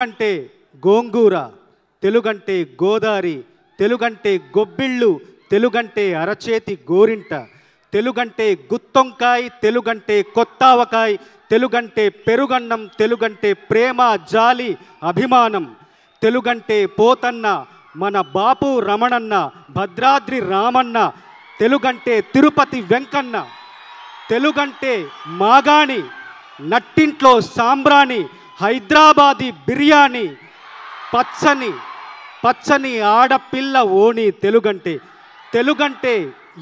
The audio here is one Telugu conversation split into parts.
అంటే గోంగూర తెలుగంటే గోదారి తెలుగంటే గొబ్బిళ్ళు తెలుగంటే అరచేతి గోరింట తెలుగంటే గుత్తొంకాయ్ తెలుగంటే కొత్తావకాయ తెలుగంటే పెరుగన్నం తెలుగంటే ప్రేమ జాలి అభిమానం తెలుగంటే పోతన్న మన బాపు రమణన్న భద్రాద్రి రామన్న తెలుగంటే తిరుపతి వెంకన్న తెలుగంటే మాగాణి నట్టింట్లో సాంబ్రాణి హైదరాబాదీ బిర్యానీ పచ్చని పచ్చని ఆడపిల్ల ఓణి తెలుగంటే తెలుగంటే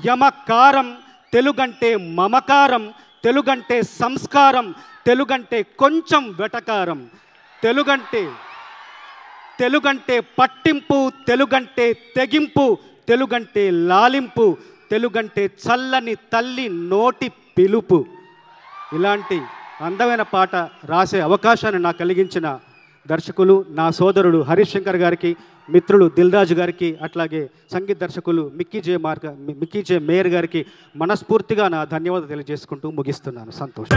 యమకారం తెలుగంటే మమకారం తెలుగంటే సంస్కారం తెలుగంటే కొంచెం వెటకారం తెలుగంటే తెలుగంటే పట్టింపు తెలుగంటే తెగింపు తెలుగంటే లాలింపు తెలుగంటే చల్లని తల్లి నోటి పిలుపు. ఇలాంటి అందమైన పాట రాసే అవకాశాన్ని నాకు కలిగించిన దర్శకులు నా సోదరుడు హరీష్ శంకర్ గారికి మిత్రులు దిల్రాజు గారికి అట్లాగే సంగీత దర్శకులు మిక్కీ జే మార్గ మిక్కీ జే మేయర్ గారికి మనస్ఫూర్తిగా నా ధన్యవాదాలు తెలియజేసుకుంటూ ముగిస్తున్నాను. సంతోషం.